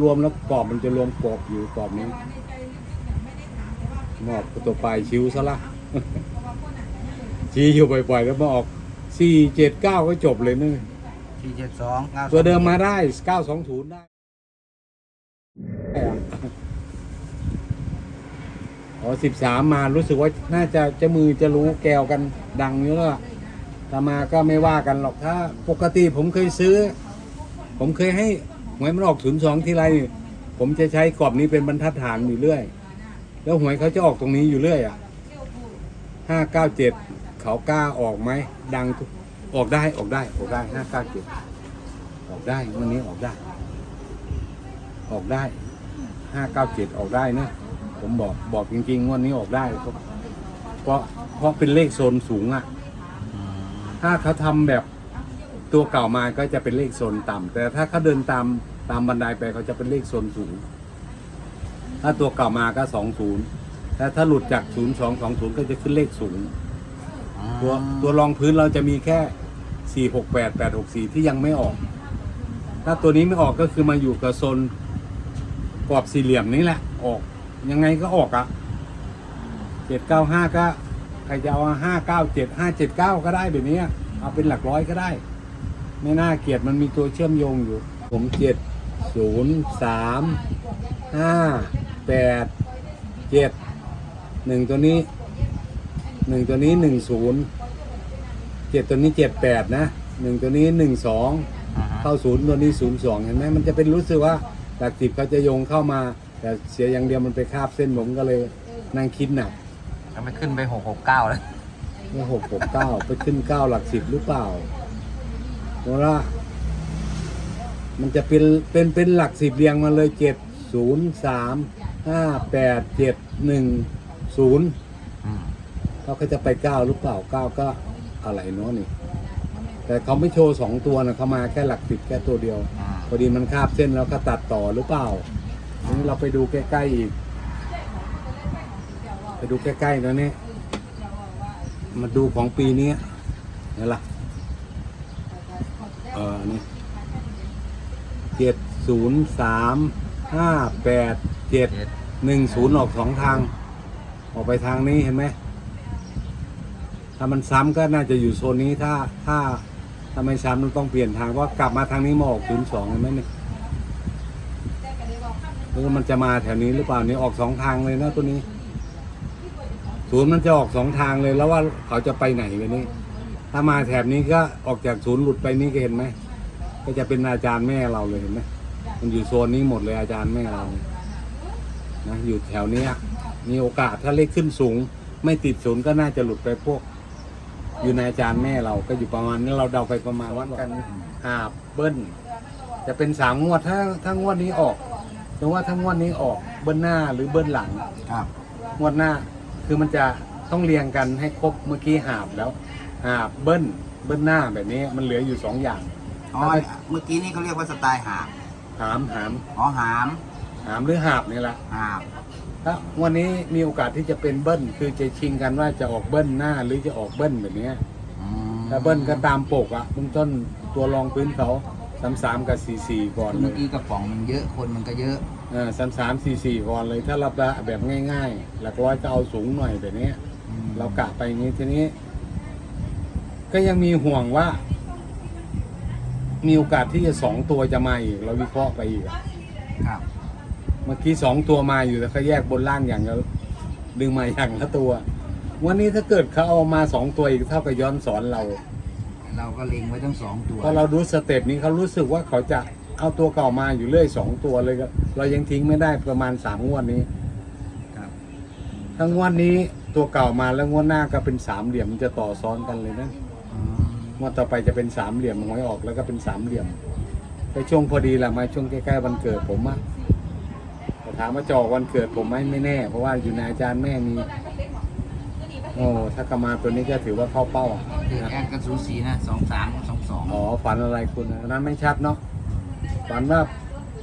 รวมแล้วกรอบมันจะรวมกรอบอยู่กรอบนี้มอบตัวปลายชิวซะละชี้อยู่บ่อยๆแล้วมาออกสี่เจ็ดเก้าก็จบเลยนึงสี่เจ็ดสองเก้าตัวเดิมมาได้เก้าสองศูนย์ได้อ๋อสิบสามมารู้สึกว่าน่าจะจะมือจะรู้แกวกันดังอยู่แล้วล่ะถ้ามาก็ไม่ว่ากันหรอกถ้า ปกติผมเคยซื้อ ผมเคยให้ห วยมันออกศูนย์สองทีไรนี่ผมจะใช้กรอบนี้เป็นบรรทัดฐานอยู่เรื่อย แล้วหวยเขาจะออกตรงนี้อยู่เรื่อยอะห้าเก้าเจ็ดเขากล้าออกไหมดังออกได้ออกได้ออกได้ห้าเก้าเจ็ดออกได้วันนี้ออกได้ ออกได้ห้าเก้าเจ็ดออกได้นะผมบอกบอกจริงๆวันนี้ออกได้เพราะเพราะเพราะเป็นเลขโซนสูงอะถ้าเขาทำแบบตัวเก่ามาก็จะเป็นเลขโซนต่ำแต่ถ้าเขาเดินตาม ตามบันไดไปเขาจะเป็นเลขโซนสูง ถ้าตัวเก่ามาก็สองศูนย์แต่ถ้าหลุดจากศูนย์สองสองศูนย์ก็จะขึ้นเลขสูงตัวตัวรองพื้นเราจะมีแค่สี่หกแปดแปดหกสี่ที่ยังไม่ออก ถ้าตัวนี้ไม่ออกก็คือมาอยู่กับโซนกรอบสี่เหลี่ยมนี่แหละ ออก ยังไงก็ออกอะ่ะเจ็ดเก้าห้าก็ใครจะเอาห้าเก้าเจ็ดห้าเจ็ดเก้าก็ได้แบบนี้เอาเป็นหลักร้อยก็ได้ ไม่น่าเกลียดมันมีตัวเชื่อมโยงอยู่ ผมเจ็ด ศูนย์สามห้าแปดเจ็ดหนึ่งตัวนี้หนึ่งตัวนี้หนึ่งศูนย์เจ็ดตัวนี้เจ็ดแปดนะหนึ่งตัวนี้หนึ่งสองอ่าฮะเข้าศูนย์ตัวนี้ศูนย์สองเห็นไหมมันจะเป็นรู้สึกว่าหลักสิบเขาจะโยงเข้ามา แต่เสียอย่างเดียวมันไปคาบเส้นผมก็เลยนั่งคิดหนักทำไมขึ้นไปหกหกเก้าแล้วว่าหกหกเก้าไปขึ้นเก้าหลักสิบหรือเปล่าเพราะว่า มันจะเป็นเป็นเป็นหลักสิบเรียงมาเลยเจ็ดศูนย์สามห้าแปดเจ็ดหนึ่งศูนย์อืมเขาก็จะไปเก้าหรือเปล่าเก้าก็อะไรเนาะนี่ แต่เขาไม่โชว์สองตัวนะเขามาแค่หลักสิบแค่ตัวเดียวอ่าพอดีมันคาบเส้นแล้วก็ตัดต่อหรือเปล่าทีนี้เราไปดูใกล้ๆอีก ไปดูใกล้ๆแล้วนี่มาดูของปีนี้นี่ล่ะ เออนี่ เจ็ดศูนย์สามห้าแปดเจ็ดหนึ่งศูนย์ออกสองทาง ออกไปทางนี้เห็นไหมถ้ามันซ้ำก็น่าจะอยู่โซนนี้ถ้าถ้าถ้าไม่ซ้ำมันต้องเปลี่ยนทางเพรากลับมาทางนี้มาออกศูนย์สองเห็นไหมเนี่ยหรือมันจะมาแถวนี้หรือเปล่านี่ออกสองทางเลยนะตัวนี้ศูนย์มันจะออกสองทางเลยแล้วว่าเขาจะไปไหนไปนี่ถ้ามาแถบนี้ก็ออกจากศูนย์หลุดไปนี่ก็เห็นไหม ก็จะเป็นอาจารย์แม่เราเลยเห็นไหมมันอยู่โซนนี้หมดเลยอาจารย์แม่เราเนี่ยนะอยู่แถวเนี้ยมีโอกาสถ้าเลขขึ้นสูง ไม่ติดศูนย์ก็น่าจะหลุดไปพวก อยู่ในอาจารย์แม่เราก็อยู่ประมาณนี้เราเดาไปประมาณวัดกันหาบเบิ้ลจะเป็นสามงวดถ้าถ้างวดนี้ออกแต่ว่าถ้างวดนี้ออกเบิ้ลหน้าหรือเบิ้ลหลังครับงวดหน้าคือมันจะต้องเรียงกันให้ครบเมื่อกี้หาบแล้ว หาบเบิ้ลเบิ้ลหน้าแบบนี้มันเหลืออยู่สองอย่าง อ๋อเมื่อกี้นี่เขาเรียกว่าสไตล์หาบหามหามอ๋อหามหามหรือหาบนี่แหละหาบถ้าวันนี้มีโอกาสที่จะเป็นเบิ้ลคือจะชิงกันว่าจะออกเบิ้ลหน้าหรือจะออกเบิ้ลแบบนี้อืมถ้าเบิ้ลก็ตามปกอะเบื้องต้นตัวรองพื้นเขาสามสามกับสี่สี่ก่อนเลเมื่อยกี้กระป๋องมันเยอะคนมันก็เยอะสามสามสี่สี่ก่อนเลยถ้าเราแบบง่ายๆ หลักร้อยก็เอาสูงหน่อยแบบนี้อืมเรากะไปอย่างนี้ทีนี้ ก็ยังมีห่วงว่า มีโอกาสที่จะสองตัวจะมาอีกเราวิเคราะห์ไปอีกอะครับ เมื่อกี้สองตัวมาอยู่แต่เขาแยกบนล่างอย่างแล้วดึงมาอย่างละตัว วันนี้ถ้าเกิดเขาเอามาสองตัวอีกเท่ากับย้อนสอนเรา เราก็เล็งไว้ทั้งสองตัวเพราะเราดูสเต็ปนี้เขารู้สึกว่าเขาจะเอาตัวเก่ามาอยู่เรื่อยสองตัวเลยก็เรายังทิ้งไม่ได้ประมาณสามงวดนี้ครับ ทั้งงวดนี้ตัวเก่ามาแล้วงวดหน้าก็เป็นสามเหลี่ยมมันจะต่อซ้อนกันเลยนะอืม งวดต่อไปจะเป็นสามเหลี่ยมหวยออกแล้วก็เป็นสามเหลี่ยม ไปช่วงพอดีแหละมาช่วงใกล้ๆวันเกิดผมอะแต่ถามว่าจะออกวันเกิดผมไหมไม่แน่ เพราะว่าอยู่ในอาจารย์แม่มีโอ้ถ้ากมาตัวนี้ก็ถือว่าเข้าเป้าอะเด็กนะแอนกันสูสีนะสองสามสองสองอ๋อฝันอะไรคุณอันนั้นไม่ชัดเนาะฝันว่า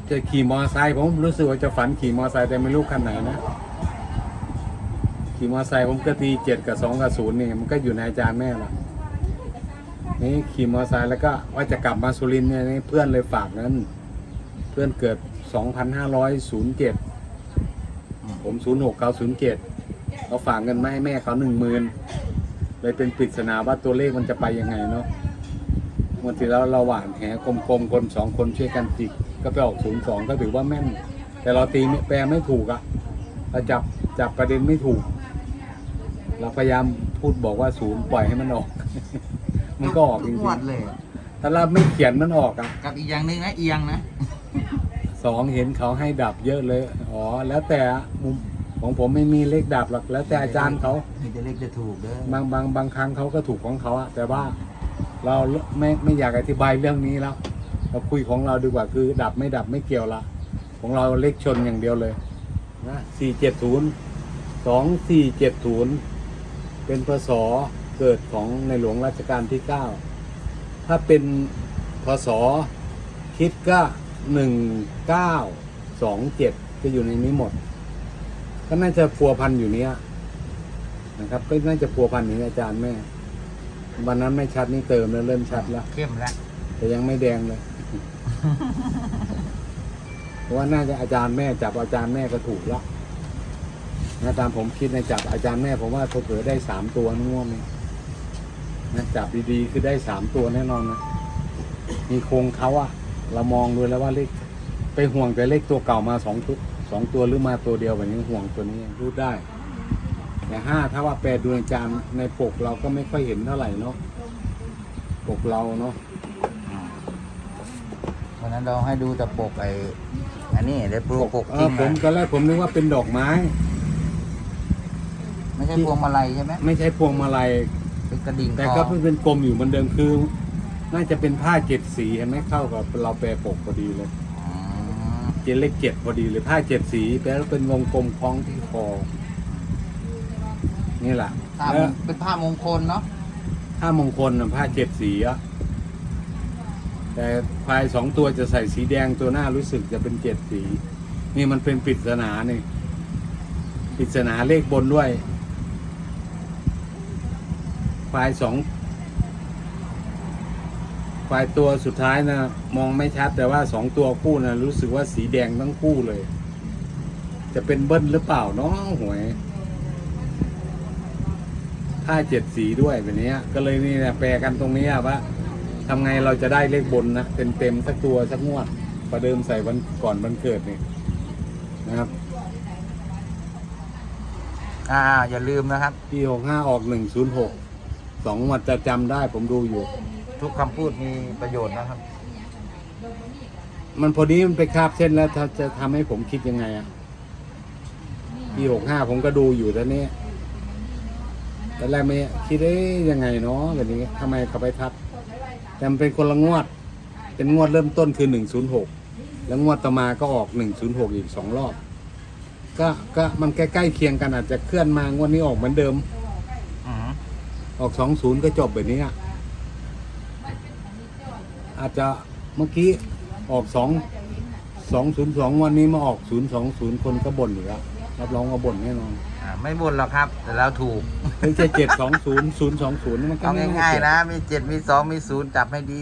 จะขี่มอไซค์ผมรู้สึกว่าจะฝันขี่มอไซค์แต่ไม่รู้คันไหนนะขี่มอไซค์ผมก็ตีเจ็ดกับสองกับศูนย์นี่มันก็อยู่ในอาจารย์แม่ละ นี่ขี่มอเตอร์ไซค์แล้วก็ว่าจะกลับมาสุรินทร์เนี่ยนี่เพื่อนเลยฝากนั้น เพื่อนเกิด 2507 ผม 06907เขาฝากเงินมาให้แม่เขาหนึ่งหมื่นเลยเป็นปริศนาว่าตัวเลขมันจะไปยังไงเนาะวันที่แล้วเราหวานแหกลมๆคนสองคนช่วยกันจิกก็ไปออก02ก็ถือว่าแม่น แต่เราตีแปลไม่ถูกอะเราจับจับประเด็นไม่ถูก เราพยายามพูดบอกว่าศูนย์ปล่อยให้มันออก มันก็ออกจริงงวดเลย ๆถ้าเราไม่เขียนมันออกอะกับอีกอย่างหนึ่งนะเอียงนะสองเห็นเขาให้ดับเยอะเลยอ๋อแล้วแต่มุมของผมไม่มีเลขดับหรอกแล้วแต่อาจารย์เขา มีแต่เลขจะถูกเด้อบางบางบางครั้งเขาก็ถูกของเขาอะแต่ว่าเราไม่ไม่อยากอธิบายเรื่องนี้แล้ว เราคุยของเราดีกว่าคือ ดับไม่ดับไม่เกี่ยวละของเราเลขชนอย่างเดียวเลยนะสี่เจ็ดศูนย์สองสี่เจ็ดศูนย์เป็นพศ เกิดของในหลวงรัชกาลที่เก้าถ้าเป็นพศคิดก็หนึ่งเก้าสองเจ็ดจะอยู่ในนี้หมด ก็น่าจะพัวพันอยู่เนี้ยนะครับ ก็น่าจะพัวพันอย่างอาจารย์แม่ วันนั้นไม่ชัดนี่เติมแล้วเริ่มชัดแล้ว เข้มแล้วแต่ยังไม่แดงเลย เพราะว่าน่าจะอาจารย์แม่จับอาจารย์แม่ก็ถูกแล้วนะตามผมคิดในจับอาจารย์แม่ผมว่าเผื่อๆได้สามตัวนะง่วงนี่ นะจับดีๆ คือได้สามตัวแน่นอนนะ มีโครงเขาอะเรามองดูแล้วว่าเลขไปห่วงแต่เลขตัวเก่ามาสองตัวสองตัวหรือมาตัวเดียวแบบนี้ห่วงตัวนี้รูดได้ แต่ห้าถ้าว่าแปลดูในจานในปกเราก็ไม่ค่อยเห็นเท่าไหร่เนาะปกเราเนาะวันนั้นเราให้ดูแต่ปกไอ้อันนี้เดี๋ยวปกปกเอจริองผมนะตอนแรกผมนึกว่าเป็นดอกไม้ ไม่ใช่พวงมาลัยใช่ไหมไม่ใช่พวงมาลัย เป็นกระดิ่งแต่ทก็องเป็นกลมอยู่เหมือนเดิมคือ น่าจะเป็นผ้าเจ็ดสีเห็นไหมเข้ากับเราแปลปกพอดีเลยอืมเจ็ดเลขเจ็ดพอดีเลยผ้าเจ็ดสีแปลว่าเป็นวงกลมคล้องที่คอ นี่แหละผ้าแล้วเป็นผ้ามงคลเนาะผ้ามงคลน่ะผ้าเจ็ดสีอะแต่ควายสองตัวจะใส่สีแดงตัวหน้ารู้สึกจะเป็นเจ็ดสี นี่มันเป็นปริศนานี่ปริศนาเลขบนด้วย ควายสองควายตัวสุดท้ายนะมองไม่ชัดแต่ว่าสองตัวคู่นะรู้สึกว่าสีแดงทั้งคู่เลย จะเป็นเบิ้ลหรือเปล่าเนาะหวยถ้าเจ็ดสีด้วยแบบเนี้ยก็เลยนี่นะแปลกันตรงนี้อะว่าทำไงเราจะได้เลขบนนะเต็มเต็มๆสักตัวสักงวดประเดิมใส่วันก่อนวันเกิดนี่นะครับ อ่า อย่าลืมนะครับปีหกห้าออกหนึ่งศูนย์หก สองวัดจะจำได้ผมดูอยู่ ทุกคำพูดมีประโยชน์นะครับ มันพอดีมันไปคาบเส้นแล้วถ้าจะทำให้ผมคิดยังไงอะปีหกห้าผมก็ดูอยู่ตอนนี้แต่แรกไม่คิดเอ๊ยยังไงเนาะแบบนี้ทำไมเขาไปทับ แต่มันเป็นคนละงวด เป็นงวดเริ่มต้นคือหนึ่งศูนย์หกแล้วงวดต่อมาก็ออกหนึ่งศูนย์หกอีกสองรอบ ก็ก็มันใกล้ๆเคียงกันอาจจะเคลื่อนมางวดนี้ออกเหมือนเดิมอืม ออกสองศูนย์ก็จบแบบนี้อะอาจจะเมื่อกี้ออกสองสองศูนย์สองวันนี้มาออกศูนย์สองศูนย์คนก็บ่นอยู่แล้วรับรองว่าบ่นแน่นอนอ่าไม่บ่นหรอกครับ แต่เราถูกไม่ใช่เจ็ดสองศูนย์ศูนย์สองศูนย์มันก็เอาไม่ง่ายเกี่วๆนะ มีเจ็ดมีสองมีศูนย์จับให้ดี